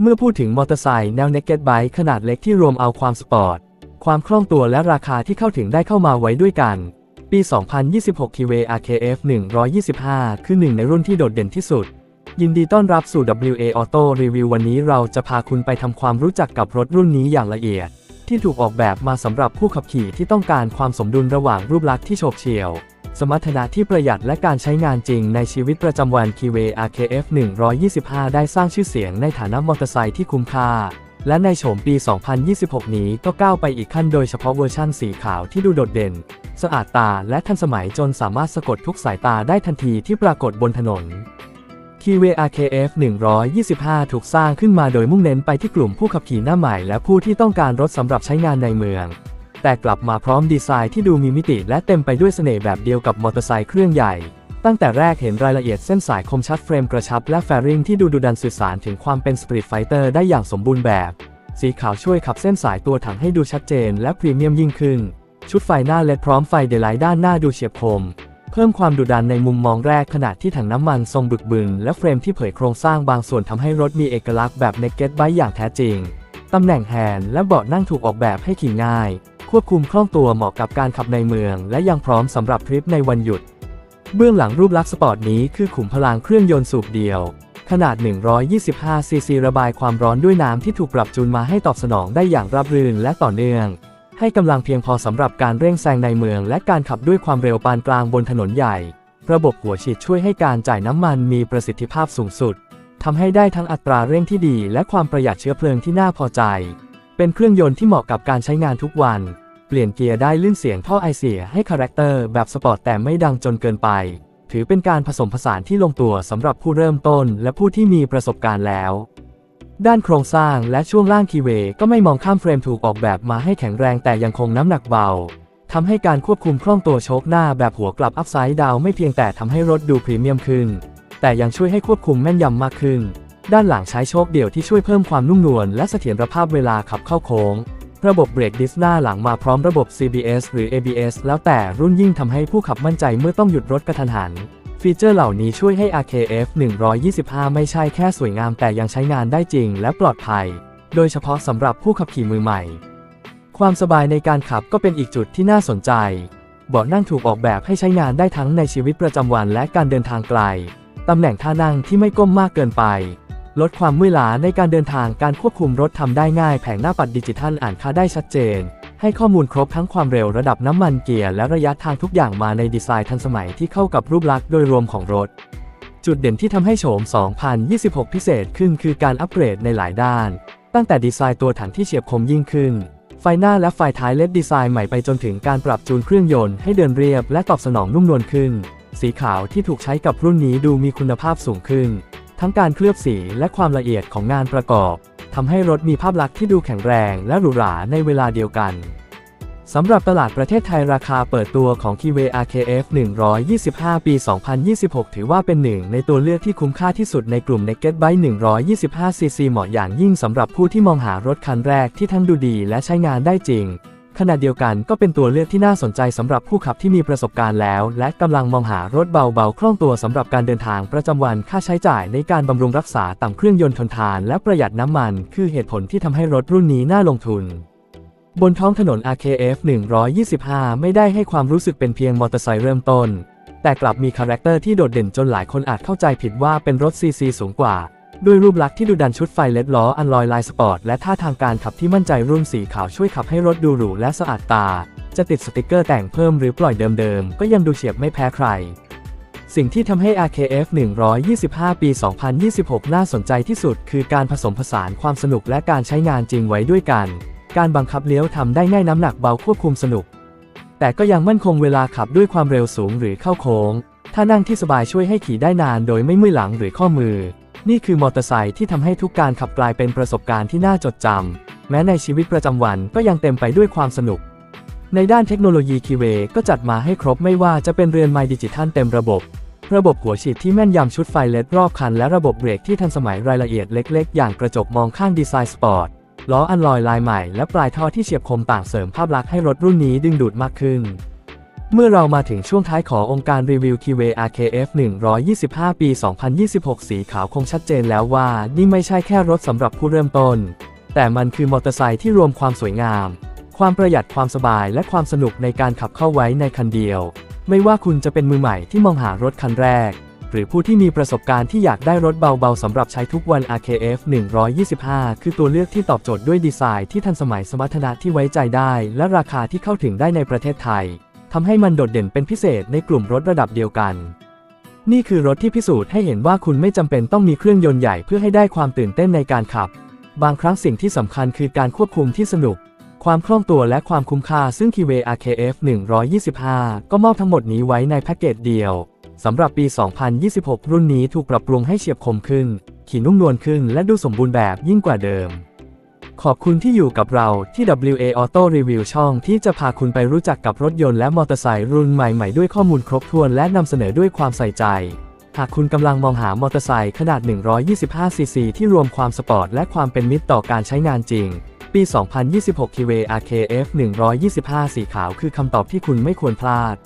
เมื่อพูดถึงมอเตอร์ไซค์แนว Naked Bike ขนาดเล็กที่รวมเอาความสปอร์ต ความคล่องตัวและราคาที่เข้าถึงได้เข้ามาไว้ด้วยกัน ปี 2026 Kiwi RKF 125 คือหนึ่งในรุ่นที่โดดเด่นที่สุด ยินดีต้อนรับสู่ WA Auto Review วันนี้เราจะพาคุณไปทำความรู้จักกับรถรุ่นนี้อย่างละเอียด ที่ถูกออกแบบมาสำหรับผู้ขับขี่ที่ต้องการความสมดุลระหว่างรูปลักษณ์ที่โฉบเฉี่ยว สมรรถนะที่ประหยัดและการใช้งานจริงในชีวิตประจำวัน Kiwi RKF 125 ได้สร้างชื่อเสียงในฐานะมอเตอร์ไซค์ที่คุ้มค่า และในโฉมปี 2026 นี้ก็ก้าวไปอีกขั้นโดยเฉพาะเวอร์ชั่นสีขาวที่ดูโดดเด่น สะอาดตาและทันสมัยจนสามารถสะกดทุกสายตาได้ทันทีที่ปรากฏบนถนน k w RKF 125 ถูกสร้างขึ้นมาโดยมุ่งเน้นไปที่กลุ่มผู้ขับขี่หน้าใหม่และผู้ที่ต้องการรถสำหรับใช้งานในเมือง แต่กลับมาพร้อมดีไซน์ที่ดูมีมิติและเต็มไปด้วยเสน่ห์แบบเดียวกับมอเตอร์ไซค์เครื่องใหญ่ ตั้งแต่แรกเห็นรายละเอียดเส้นสายคมชัดเฟรมกระชับและแฟริงที่ดูดุดันสื่อสารถึงความเป็นสปริตไฟเตอร์ได้อย่างสมบูรณ์แบบ สีขาวช่วยขับเส้นสายตัวถังให้ดูชัดเจนและพรีเมียมยิ่งขึ้น ชุดไฟหน้าเลดพร้อมไฟเดลไลท์ด้านหน้าดูเฉียบคม เพิ่มความดุดันในมุมมองแรกขณะที่ถังน้ำมันทรงบึกบึนและเฟรมที่เผยโครงสร้างบางส่วนทำให้รถมีเอกลักษณ์แบบ Naked Bike อย่างแท้จริงตำแหน่งแฮนด์และเบาะนั่งถูกออกแบบให้ขี่ง่าย ควบคุมคล่องตัวเหมาะกับการขับในเมือง และยังพร้อมสำหรับทริปในวันหยุด เบื้องหลังรูปลักษณ์สปอร์ตนี้คือขุมพลังเครื่องยนต์สูบเดียว ขนาด 125 ซีซีระบายความร้อนด้วยน้ำที่ถูกปรับจูนมาให้ตอบสนองได้อย่างราบรื่นและต่อเนื่อง ให้กำลังเพียงพอสำหรับการเร่งแซงในเมือง และการขับด้วยความเร็วปานกลางบนถนนใหญ่ ระบบหัวฉีดช่วยให้การจ่ายน้ำมันมีประสิทธิภาพสูงสุดทำให้ได้ทั้งอัตราเร่งที่ดี และความประหยัดเชื้อเพลิงที่น่าพอใจ เป็นเครื่องยนต์ที่เหมาะกับการใช้งานทุกวัน เปลี่ยนเกียร์ได้ลื่นเสียงท่อไอเสียให้คาแรคเตอร์แบบสปอร์ตแต่ไม่ดังจนเกินไป ถือเป็นการผสมผสานที่ลงตัวสำหรับผู้เริ่มต้นและผู้ที่มีประสบการณ์แล้ว ด้านโครงสร้างและช่วงล่างคีเวก็ไม่มองข้ามเฟรมถูกออกแบบมาให้แข็งแรงแต่ยังคงน้ำหนักเบาทำให้การควบคุมคล่องตัวโชคหน้าแบบหัวกลับอัพไซด์ดาวไม่เพียงแต่ทำให้รถดูพรีเมียมขึ้น แต่ยังช่วยให้ควบคุมแม่นยำมากขึ้น ด้านหลังใช้โชคเดี่ยวที่ช่วยเพิ่มความนุ่มนวลและเสถียรภาพเวลาขับเข้าโค้ง ระบบเบรกดิสหน้าหลังมาพร้อมระบบ CBS หรือ ABS แล้วแต่รุ่นยิ่งทำให้ผู้ขับมั่นใจเมื่อต้องหยุดรถกระทันหัน ฟีเจอร์เหล่านี้ช่วยให้ RKF 125 ไม่ใช่แค่สวยงามแต่ยังใช้งานได้จริงและปลอดภัย โดยเฉพาะสำหรับผู้ขับขี่มือใหม่ ความสบายในการขับก็เป็นอีกจุดที่น่าสนใจ เบาะนั่งถูกออกแบบให้ใช้งานได้ทั้งในชีวิตประจำวันและการเดินทางไกลตำแหน่งท่านั่งที่ไม่ก้มมากเกินไป ลดความเมื่อยล้าในการเดินทางการควบคุมรถทำได้ง่ายแผงหน้าปัดดิจิทัลอ่านค่าได้ชัดเจน ให้ข้อมูลครบทั้งความเร็วระดับน้ำมันเกียร์และระยะทางทุกอย่างมาในดีไซน์ทันสมัยที่เข้ากับรูปลักษณ์โดยรวมของรถ จุดเด่นที่ทำให้โฉม 2026 พิเศษขึ้นคือการอัปเกรดในหลายด้าน ตั้งแต่ดีไซน์ตัวถังที่เฉียบคมยิ่งขึ้น ไฟหน้าและไฟท้ายเลดดีไซน์ใหม่ไปจนถึงการปรับจูนเครื่องยนต์ให้เดินเรียบและตอบสนองนุ่มนวลขึ้น สีขาวที่ถูกใช้กับรุ่นนี้ดูมีคุณภาพสูงขึ้น ทั้งการเคลือบสีและความละเอียดของงานประกอบทำให้รถมีภาพลักษณ์ที่ดูแข็งแรงและหรูหราในเวลาเดียวกันสำหรับตลาดประเทศไทยราคาเปิดตัวของ Kiwi RKF 125 ปี 2026 ถือว่าเป็นหนึ่งในตัวเลือกที่คุ้มค่าที่สุดในกลุ่ม Naked Bike 125cc เหมาะอย่างยิ่งสำหรับผู้ที่มองหารถคันแรกที่ทั้งดูดีและใช้งานได้จริง ขณะเดียวกันก็เป็นตัวเลือกที่น่าสนใจสำหรับผู้ขับที่มีประสบการณ์แล้ว และกำลังมองหารถเบาๆ คล่องตัวสำหรับการเดินทางประจำวันค่าใช้จ่ายในการบำรุงรักษาต่ำเครื่องยนต์ทนทานและประหยัดน้ำมัน คือเหตุผลที่ทำให้รถรุ่นนี้น่าลงทุน บนท้องถนน RKF 125 ไม่ได้ให้ความรู้สึกเป็นเพียงมอเตอร์ไซค์เริ่มต้น แต่กลับมีคาแรคเตอร์ที่โดดเด่นจนหลายคนอาจเข้าใจผิดว่าเป็นรถซีซีสูงกว่า ด้วยรูปลักษณ์ที่ดูดันชุดไฟเล็ดล้ออันลอยลายสปอร์ตและท่าทางการขับที่มั่นใจรุ่นสีขาวช่วยขับให้รถดูหรูและสะอาดตา จะติดสติกเกอร์แต่งเพิ่มหรือปล่อยเดิมๆ ก็ยังดูเฉียบไม่แพ้ใคร สิ่งที่ทำให้ RKF 125 ปี 2026 น่าสนใจที่สุด คือการผสมผสานความสนุกและการใช้งานจริงไว้ด้วยกัน การบังคับเลี้ยวทำได้ง่ายน้ำหนักเบาควบคุมสนุก แต่ก็ยังมั่นคงเวลาขับด้วยความเร็วสูงหรือเข้าโค้ง ถ้านั่งที่สบายช่วยให้ขี่ได้นานโดยไม่เมื่อยหลังหรือข้อมือ นี่คือมอเตอร์ไซค์ที่ทำให้ทุกการขับกลายเป็นประสบการณ์ที่น่าจดจำ แม้ในชีวิตประจำวันก็ยังเต็มไปด้วยความสนุก ในด้านเทคโนโลยีคีเวก็จัดมาให้ครบไม่ว่าจะเป็นเรือนไม้ดิจิทัลเต็มระบบ ระบบหัวฉีดที่แม่นยำชุดไฟเลดรอบคัน และระบบเบรกที่ทันสมัยรายละเอียดเล็ก ๆ อย่างกระจกมองข้างดีไซน์สปอร์ตล้ออันลอยลายใหม่และปลายท่อที่เฉียบคมต่างเสริมภาพลักษณ์ให้รถรุ่นนี้ดึงดูดมากขึ้น เมื่อเรามาถึงช่วงท้ายขององค์การรีวิว Kiwi RKF 125 ปี 2026 สีขาวคงชัดเจนแล้วว่า นี่ไม่ใช่แค่รถสำหรับผู้เริ่มต้น แต่มันคือมอเตอร์ไซค์ที่รวมความสวยงาม ความประหยัดความสบายและความสนุกในการขับเข้าไว้ในคันเดียว ไม่ว่าคุณจะเป็นมือใหม่ที่มองหารถคันแรก หรือผู้ที่มีประสบการณ์ที่อยากได้รถเบาๆสำหรับใช้ทุกวัน RKF 125 คือตัวเลือกที่ตอบโจทย์ด้วยดีไซน์ที่ทันสมัยสมรรถนะที่ไว้ใจได้ และราคาที่เข้าถึงได้ในประเทศไทย ทำให้มันโดดเด่นเป็นพิเศษในกลุ่มรถระดับเดียวกัน นี่คือรถที่พิสูจน์ให้เห็นว่าคุณไม่จำเป็นต้องมีเครื่องยนต์ใหญ่เพื่อให้ได้ความตื่นเต้นในการขับ บางครั้งสิ่งที่สำคัญคือการควบคุมที่สนุก ความคล่องตัวและความคุ้มค่าซึ่ง k i w a RKF 125 ก็มอบทั้งหมดนี้ไว้ในแพ็กเกจเดียวสำหรับปี 2026 รุ่นนี้ถูกปรับปรุงให้เฉียบคมขึ้น ขี่นุ่มนวลขึ้นและดูสมบูรณ์แบบยิ่งกว่าเดิม ขอบคุณที่อยู่กับเราที่ WA Auto Review ช่องที่จะพาคุณไปรู้จักกับรถยนต์และมอเตอร์ไซค์รุ่นใหม่ๆ ด้วยข้อมูลครบถ้วนและนำเสนอด้วยความใส่ใจ หากคุณกำลังมองหามอเตอร์ไซค์ขนาด 125cc ที่รวมความสปอร์ตและความเป็นมิตรต่อการใช้งานจริง ปี 2026 k w RKF 125 สีขาวคือคำตอบที่คุณไม่ควรพลาด